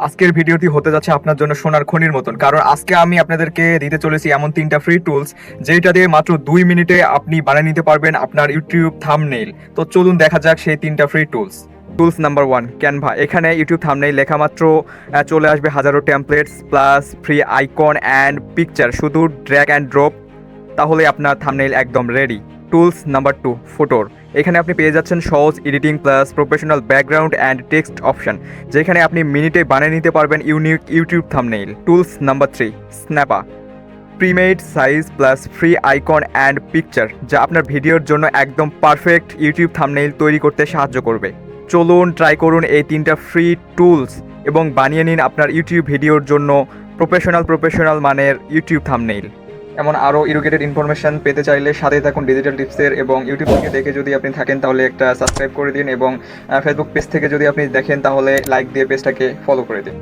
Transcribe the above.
আজকের ভিডিওটি হতে যাচ্ছে আপনার জন্য সোনার খনির মতন। কারণ আজকে আমি আপনাদেরকে দিতে চলেছি এমন তিনটা ফ্রি টুলস যেটা দিয়ে মাত্র দুই মিনিটে আপনি বানিয়ে নিতে পারবেন আপনার ইউটিউব থামনেইল তো চলুন দেখা যাক সেই তিনটা free tools tools number one Canva এখানে ইউটিউব থামনেইল লেখা মাত্র চলে আসবে হাজারো templates plus free icon and picture শুধু ড্র্যাগ অ্যান্ড ড্রপ তাহলে আপনার থামনেইল একদম রেডি টুলস নাম্বার টু ফটোর এখানে আপনি পেয়ে যাচ্ছেন সহজ editing plus professional background and text option, যেখানে আপনি মিনিটে বানিয়ে নিতে পারবেন unique YouTube thumbnail. Tools number three, Snappa. Premade size plus free icon and picture, যা আপনার ভিডিওর জন্য একদম পারফেক্ট ইউটিউব থামনেইল তৈরি করতে সাহায্য করবে। চলুন ট্রাই করুন এই তিনটা ফ্রি টুলস এবং বানিয়ে নিন আপনার ইউটিউব ভিডিওর জন্য প্রফেশনাল প্রফেশনাল মানের ইউটিউব থামনেইল। এমন আরও ইরুগেটেড ইনফরমেশন পেতে চাইলে সাথে থাকুন ডিজিটাল টিপসের এবং ইউটিউব থেকে দেখে যদি আপনি থাকেন, তাহলে একটা সাবস্ক্রাইব করে দিন এবং ফেসবুক পেজ থেকে যদি আপনি দেখেন, তাহলে লাইক দিয়ে পেজটাকে ফলো করে দিন।